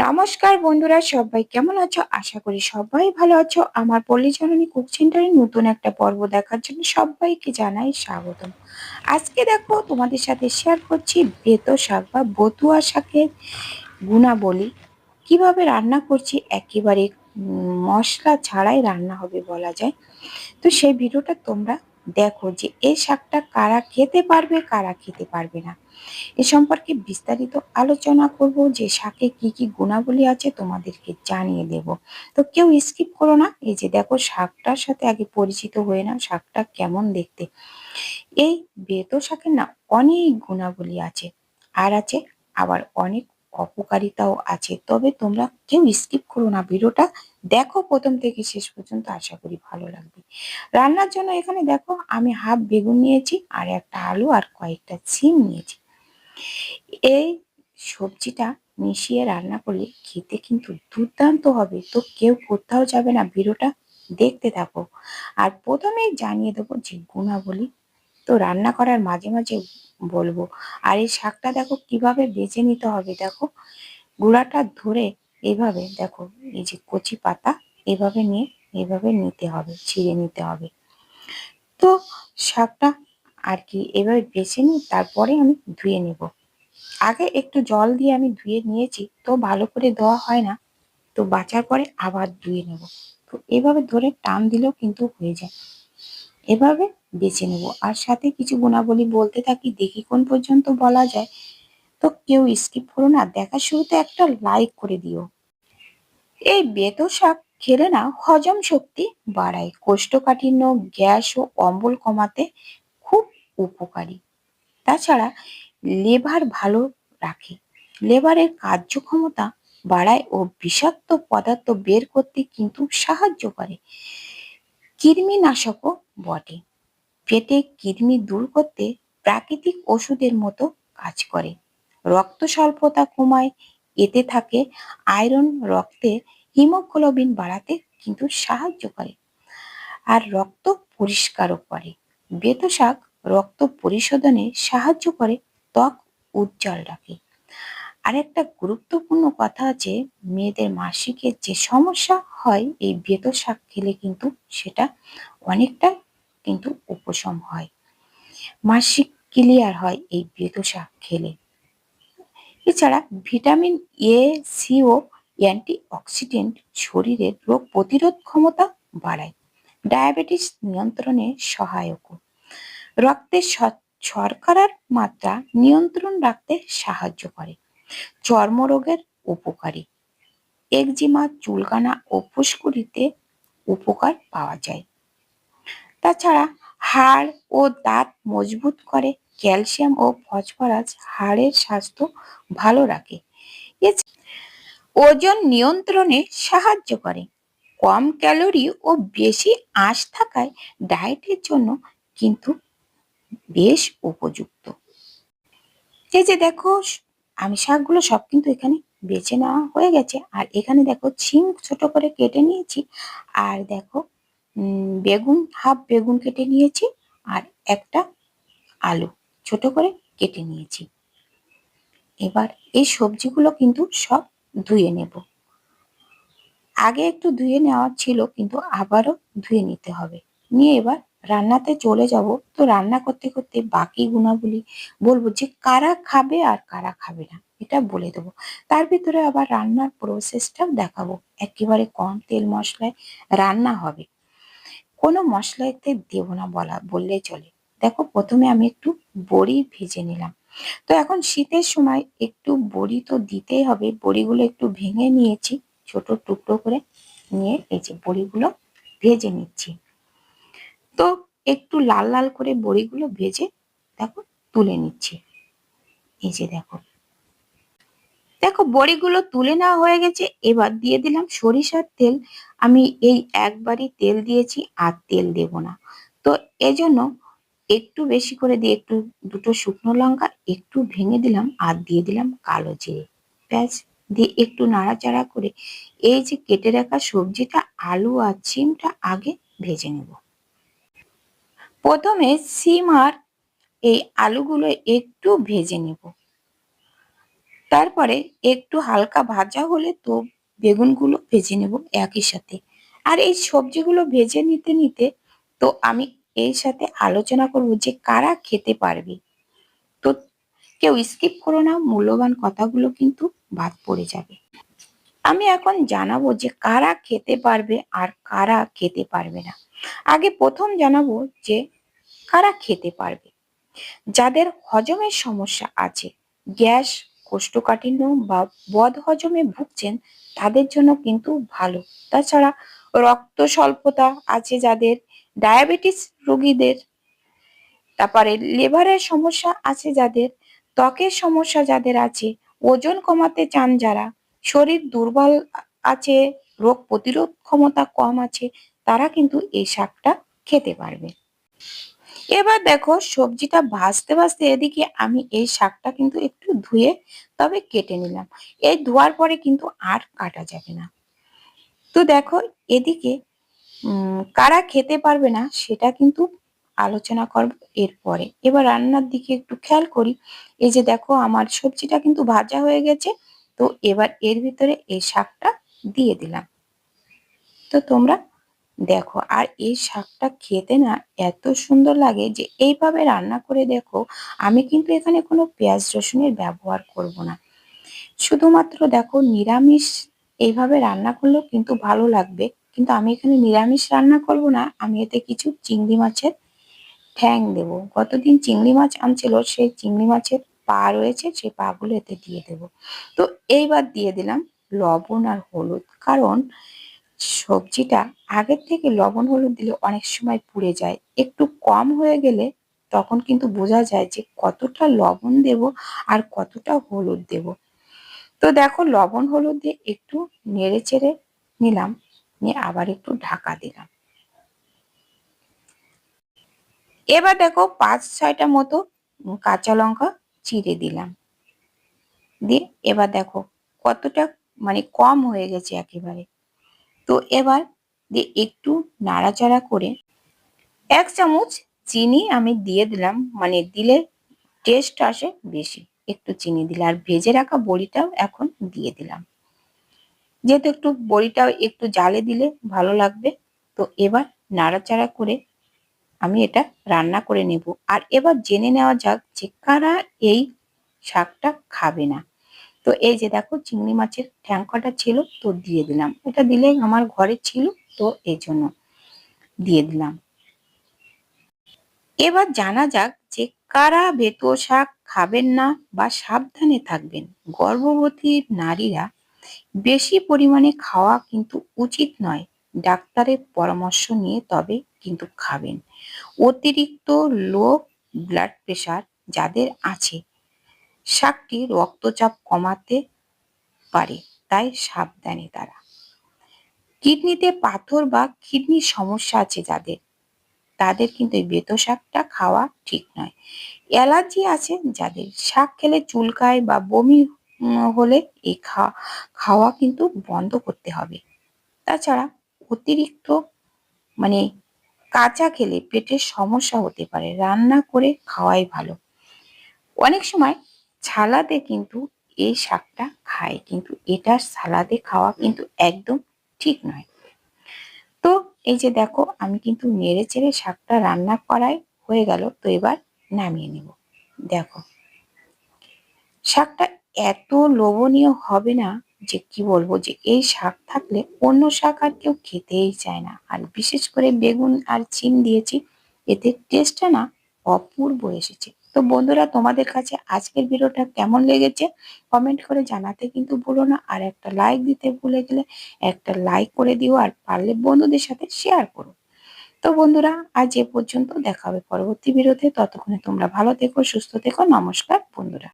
নমস্কার বন্ধুরা, সবাই কেমন আছো? আশা করি সবাই ভালো আছো। আমার পল্লী জননী কুক সেন্টারে নতুন একটা পর্ব দেখার জন্য সবাইকে জানাই স্বাগতম। আজকে দেখো তোমাদের সাথে শেয়ার করছি বেতো শাক বা বতুয়া শাকের গুণাবলী। কীভাবে রান্না করছি? একেবারে মশলা ছাড়াই রান্না হবে বলা যায়। তো সেই ভিডিওটা তোমরা দেখো যে এই শাকটা কারা খেতে পারবে, কারা খেতে পারবে না। এ সম্পর্কে বিস্তারিত আলোচনা করব, যে শাকে কি কি গুণাবলী আছে তোমাদেরকে জানিয়ে দেব। তো কেউ স্কিপ করো না, এই যে দেখো শাকটার সাথে আগে পরিচিত হয়ে নাও, শাকটা কেমন দেখতে। এই বেতো শাকের না অনেক গুণাবলী আছে, আর আছে আবার অনেক অপকারিতাও আছে। তবে তোমরা কেউ স্কিপ করো না। ভিডিওটা দেখো প্রথম থেকে শেষ পর্যন্ত, আশা করি ভালো লাগবে। রান্নার জন্য এখানে দেখো, আমি হাফ বেগুন নিয়েছি আর একটা আলু আর কয়েকটা সিম নিয়েছি। এই সবজিটা মিশিয়ে রান্না করলে খেতে কিন্তু দুর্দান্ত হবে। তো কেউ কোথাও যাবে না ভিডিওটা দেখতে থাকো। আর প্রথমেই জানিয়ে দেবো যে গুণাবলী। তো রান্না করার মাঝে মাঝে বলব। আর এই শাকটা দেখো কীভাবে বেছে নিতে হবে দেখো। গুঁড়াটা ধরে এভাবে দেখো, এই যে কচি পাতা এভাবে নিয়ে এভাবে নিতে হবে, ছিঁড়ে নিতে হবে। তো শাকটা আর কি এভাবে বেছে নিই তারপরে আমি ধুয়ে নেব। আগে একটু জল দিয়ে আমি ধুয়ে নিয়েছি, তো ভালো করে ধোয়া হয় না, তো বাঁচার পরে আবার ধুয়ে নেব। তো এভাবে ধরে টান দিলেও কিন্তু হয়ে যায়। এভাবে বেছে নেব। আর সাথে কিছু গুণাবলী বলতে থাকি, দেখি কোন পর্যন্ত বলা যায়। তো কেউ স্কিপ করো না, দেখার শুরুতে একটা লাইক করে দিও। এই বেতো শাক খেলে না হজম শক্তি বাড়ায়। কোষ্ঠকাঠিন্য, গ্যাস ও অম্বল কমাতে খুব উপকারী। তাছাড়া লিভার ভালো রাখে। লিভারের কার্যক্ষমতা বাড়ায় ও বিষাক্ত পদার্থ বের করতে কিন্তু সাহায্য করে। কৃমিনাশকও বটে। পেটে কৃমি দূর করতে প্রাকৃতিক ওষুধের মতো কাজ করে। রক্ত স্বল্পতা কমায়, এতে থাকে আয়রন রক্তে হিমোগ্লোবিন বাড়াতে কিন্তু সাহায্য করে আর রক্ত পরিষ্কারও করে। বেতো শাক রক্ত পরিশোধনে সাহায্য করে, ত্বক উজ্জ্বল রাখে। আর একটা গুরুত্বপূর্ণ কথা আছে, মেয়েদের মাসিকের যে সমস্যা হয়, এই বেতো শাক খেলে কিন্তু সেটা অনেকটা কিন্তু উপশম হয়। মাসিক ক্লিয়ার হয় এই বেতো শাক খেলে। এছাড়া ভিটামিন এ, সি ও অ্যান্টি অক্সিডেন্ট শরীরের রোগ প্রতিরোধ ক্ষমতা বাড়ায়। ডায়াবেটিস নিয়ন্ত্রণে সহায়ক। রক্তে শর্করার মাত্রা নিয়ন্ত্রণ রাখতে সাহায্য করে। চর্মরোগের উপকারী। একজিমা, চুলকানা ও ফুসকুড়িতে উপকার পাওয়া যায়। তাছাড়া হাড় ও দাঁত মজবুত করে, ক্যালসিয়াম ও ফসফরাস হাড়ের স্বাস্থ্য ভালো রাখে। ওজন নিয়ন্ত্রণে সাহায্য করে। কম ক্যালোরি ও বেশি আঁশ থাকায় ডায়েটের জন্য কিন্তু বেশ উপযুক্ত। এই যে দেখো, আমি শাকগুলো সব কিন্তু এখানে বেছে নেওয়া হয়ে গেছে। আর এখানে দেখো, ছিম ছোট করে কেটে নিয়েছি। আর দেখো বেগুন, হাফ বেগুন কেটে নিয়েছি আর একটা আলু ছোট করে কেটে নিয়েছি। এবার এই সবজিগুলো কিন্তু সব ধুয়ে নেব। আগে একটু ধুয়ে নেওয়া ছিল কিন্তু আবারও ধুয়ে নিতে হবে। নিয়ে এবার রান্নাতে চলে যাব। তো রান্না করতে করতে বাকি গুণাবলী বলব যে কারা খাবে আর কারা খাবে না, এটা বলে দেবো। তার ভিতরে আবার রান্নার প্রসেসটাও দেখাবো। একেবারে কম তেল মশলায় রান্না হবে। কোনো মশলাতে দেব না বলা, বললেই চলে। দেখো, প্রথমে আমি একটু বড়ি ভেজে নিলাম। তো এখন শীতের সময় একটু বড়ি তো দিতেই হবে। বড়িগুলো একটু ভেঙে নিয়েছি, ছোট টুকরো করে নিয়ে এই যে বড়িগুলো ভেজে নিচ্ছি। তো একটু লাল লাল করে বড়িগুলো ভেজে দেখো তুলে নিচ্ছি। এই যে দেখো। দেখো, বড়িগুলো তুলে নেওয়া হয়ে গেছে। এবার দিয়ে দিলাম সরিষার তেল। আমি এই একবারই তেল দিয়েছি আর তেল দেব না। তো এজন্য একটু বেশি করে দিয়ে একটু দুটো শুকনো লঙ্কা একটু ভেঙে দিলাম আর দিয়ে দিলাম কালো জিরে। ব্যাস, দিয়ে একটু নাড়াচাড়া করে এই যে কেটে রাখা সবজিটা, আলু আর সিমটা আগে ভেজে নেব। প্রথমে সিম আর এই আলুগুলো একটু ভেজে নেব। তারপরে একটু হালকা ভাজা হলে তো বেগুনগুলো ভেজে নেব একই সাথে। আর এই সবজিগুলো ভেজে নিতে নিতে তো আমি এর সাথে আলোচনা করব যে কারা খেতে পারবে। তো কেউ স্কিপ করো না, মূল্যবান কথাগুলো কিন্তু বাদ পড়ে যাবে। আমি এখন জানাব যে কারা খেতে পারবে আর কারা খেতে পারবে না। আগে প্রথম জানাব যে কারা খেতে পারবে। যাদের হজমের সমস্যা আছে, গ্যাস, কোষ্ঠকাঠিন্য বা বদ হজমে ভুগছেন তাদের জন্য কিন্তু ভালো। তাছাড়া রক্ত স্বল্পতা আছে যাদের ডায়াবেটিস রোগীদের, তারপরে লিভারের সমস্যা আছে যাদের, ত্বকের সমস্যা যাদের আছে, ওজন কমাতে চান যারা, শরীর দুর্বল আছে, রোগ প্রতিরোধ ক্ষমতা কম আছে, তারা কিন্তু এই শাকটা খেতে পারবে। এবার দেখো সবজিটা ভাজতে ভাজতে এদিকে আমি এই শাকটা কিন্তু একটু ধুয়ে তবে কেটে নিলাম। এই ধোয়ার পরে কিন্তু আর কাটা যাবে না। তো দেখো এদিকে কারা খেতে পারবে না সেটা কিন্তু আলোচনা করব এরপরে। এবার রান্নার দিকে একটু খেয়াল করি। এই যে দেখো আমার সবজিটা কিন্তু ভাজা হয়ে গেছে, তো এবার এর ভিতরে এই শাকটা দিয়ে দিলাম। তো তোমরা দেখো, আর এই শাকটা খেতে না এত সুন্দর লাগে যে এইভাবে রান্না করে দেখো, আমি কিন্তু এখানে কোনো পেঁয়াজ রসুনের ব্যবহার করব না। শুধুমাত্র দেখো নিরামিষ এইভাবে রান্না করলেও কিন্তু ভালো লাগবে। কিন্তু আমি এখানে নিরামিষ রান্না করব না, আমি এতে কিছু চিংড়ি মাছের ঠ্যাং দেব। গতদিন চিংড়ি মাছ আনছিল, সেই চিংড়ি মাছের পা রয়েছে, সেই পাগুলো এতে দিয়ে দেব। তো এইবার দিয়ে দিলাম লবণ আর হলুদ। কারণ সবজিটা আগের থেকে লবণ, হলুদ দিলে অনেক সময় পুড়ে যায়। একটু কম হয়ে গেলে তখন কিন্তু বোঝা যায় যে কতটা লবণ দেব আর কতটা হলুদ দেব। তো দেখো, লবণ, হলুদ দিয়ে একটু নেড়ে চেড়ে নিলাম, নিয়ে আবার একটু ঢাকা দিলাম। এবার দেখো, পাঁচ, ছয়টা মতো কাঁচা লঙ্কা চিড়ে দিলাম। দিয়ে এবার দেখো, কতটা মানে কম হয়ে গেছে একেবারে। তো এবার দিয়ে একটু নাড়াচাড়া করে এক চামচ চিনি আমি দিয়ে দিলাম মানে দিলে টেস্ট আসে বেশি। একটু চিনি দিলে আর ভেজে রাখা বড়িটাও এখন দিয়ে দিলাম। যেহেতু একটু বড়িটাও একটু জালে দিলে ভালো লাগবে, তো এবার নাড়াচাড়া করে আমি এটা রান্না করে নেব। আর এবার জেনে নেওয়া যাক যে কারা এই শাকটা খাবে না। তো এই যে দেখো চিংড়ি মাছের ঠ্যাং কটা ছিল, তো দিয়ে দিলাম। এটা দিলে আমার ঘরে ছিল, তো এই জন্য দিয়ে দিলাম। এবার জানা যাক যে কারা বেতো শাক খাবেন না বা সাবধানে থাকবেন। গর্ভবতী নারীরা বেশি পরিমাণে খাওয়া কিন্তু উচিত নয়। ডাক্তারের পরামর্শ নিয়ে তবে কিন্তু খাবেন। অতিরিক্ত লো ব্লাড প্রেশার যাদের আছে শাকটি রক্তচাপ কমাতে পারে, তাই সাবধানে তারা। কিডনিতে পাথর বা কিডনির সমস্যা আছে যাদের, তাদের কিন্তু এই বেতো শাকটা খাওয়া ঠিক নয়। অ্যালার্জি আছে যাদের শাক খেলে চুলকায় বা বমি হলে এই খাওয়া কিন্তু বন্ধ করতে হবে। তাছাড়া অতিরিক্ত মানে কাঁচা খেলে পেটের সমস্যা হতে পারে, রান্না করে খাওয়াই ভালো। অনেক সময় ছালাতে কিন্তু এই শাকটা খায়, কিন্তু এটা সালাদে খাওয়া কিন্তু একদম ঠিক নয়। তো এই যে দেখো, আমি কিন্তু নেড়ে চেড়ে শাকটা রান্না করাই হয়ে গেল, তো এবার নামিয়ে নেব। দেখো, শাকটা এত লোভনীয় হবে না যে কি বলব, যে এই শাক থাকলে অন্য শাক আর কেউ খেতেই চায় না। আর বিশেষ করে বেগুন আর চিন দিয়েছি, এতে টেস্টটা না অপূর্ব এসেছে। তো বন্ধুরা, তোমাদের কাছে আজকের ভিডিওটা কেমন লেগেছে? কমেন্ট করে জানাতে কিন্তু ভুলো না। আর একটা লাইক দিতে ভুলে গেলে একটা লাইক করে দিও আর পারলে বন্ধুদের সাথে শেয়ার করো। তো বন্ধুরা, আজ এ পর্যন্ত দেখা হবে পরবর্তী ভিডিওতে। ততক্ষণে তোমরা ভালো থেকো, সুস্থ থেকো। নমস্কার বন্ধুরা।